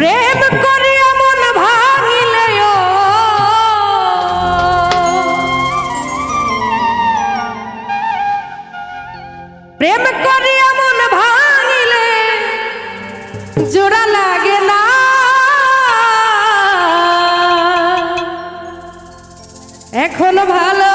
প্রেম করে মন ভাঙিলে প্রেম করে মন ভাঙিলে জোড়া লাগে না। এখন ভালো